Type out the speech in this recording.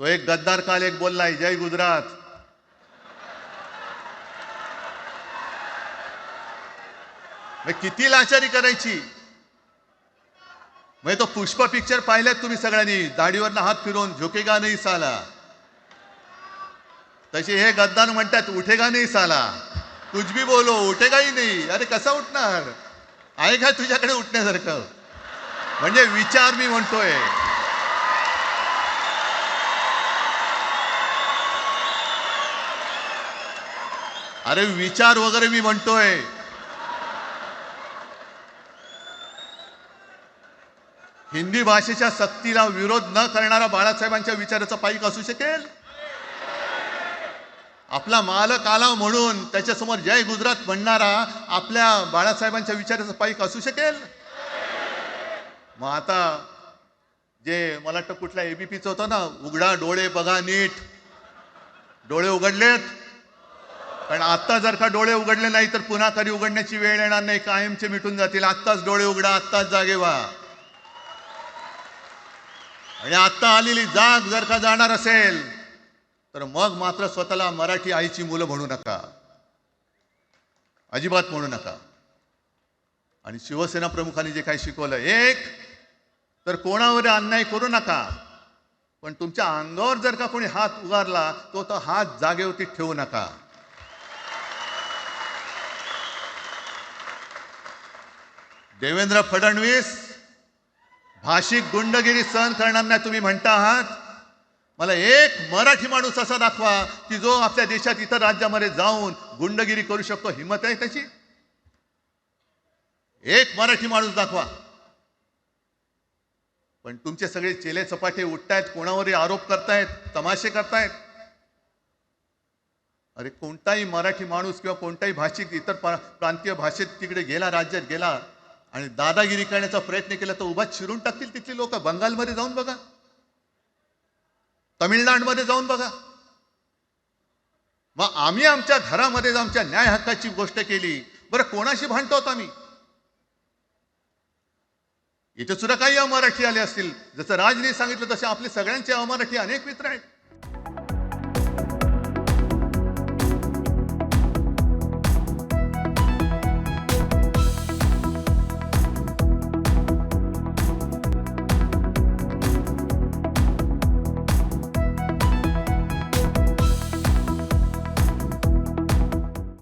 तो एक गद्दार काल एक बोललाय जय गुजरात. मग किती लाचारी करायची? म्हणजे तो पुष्प पिक्चर पाहिल्यात तुम्ही सगळ्यांनी. दाढीवरनं हात फिरून झोकेगा नाही साला. तसे हे गद्दार म्हणतात उठेगा नाही साला. तुझ भी बोलो उठेगाही नाही. अरे कसा उठणार? आहे का तुझ्याकडे उठण्यासारखं? म्हणजे विचार मी म्हणतोय. अरे विचार वगैरे मी म्हणतोय. हिंदी भाषेच्या सक्तीला विरोध न करणारा बाळासाहेबांच्या विचाराचा पाईक असू शकेल? आपला मालक आला म्हणून त्याच्यासमोर जय गुजरात म्हणणारा आपल्या बाळासाहेबांच्या विचाराचा पाईक असू शकेल? मग आता जे मला वाटतं कुठल्या एबीपीचं होतं ना उघडा डोळे बघा नीट. डोळे उघडलेत. पण आत्ता जर का डोळे उघडले नाही तर पुन्हा कधी उघडण्याची वेळ येणार नाही. कायमचे मिटून जातील. आत्ताच डोळे उघडा आत्ताच जागे व्हा. आणि आत्ता आलेली जाग जर का जाणार असेल तर मग मात्र स्वतःला मराठी आईची मुलं म्हणू नका. अजिबात म्हणू नका. आणि शिवसेना प्रमुखांनी जे काही शिकवलं एक तर कोणावर अन्याय करू नका. पण तुमच्या अंगावर जर का कोणी हात उगारला तो तो हात जागेवरती ठेवू नका. देवेंद्र फडणवीस भाषिक गुंडगिरी सहन करणार नाही तुम्ही म्हणता आहात. मला एक मराठी माणूस असा दाखवा की जो आपल्या देशात इतर राज्यामध्ये जाऊन गुंडगिरी करू शकतो. हिंमत आहे त्याची? एक मराठी माणूस दाखवा. पण तुमचे सगळे चेले चपाटे उठतायत कोणावरही आरोप करतायत तमाशे करतायत. अरे कोणताही मराठी माणूस किंवा कोणताही भाषिक इतर प्रांतीय भाषेत तिकडे गेला राज्यात गेला आणि दादागिरी करण्याचा प्रयत्न केला तर उभा शिरून टाकतील तिथली लोक. बंगालमध्ये जाऊन बघा. तमिळनाडमध्ये जाऊन बघा. मग आम्ही आमच्या घरामध्ये आमच्या न्याय हक्काची गोष्ट केली बरं कोणाशी भांडतो आम्ही? इथे सुद्धा काही अमराठी आले असतील. जसं राजने सांगितलं तसे आपले सगळ्यांचे अमराठी अनेक मित्र आहेत.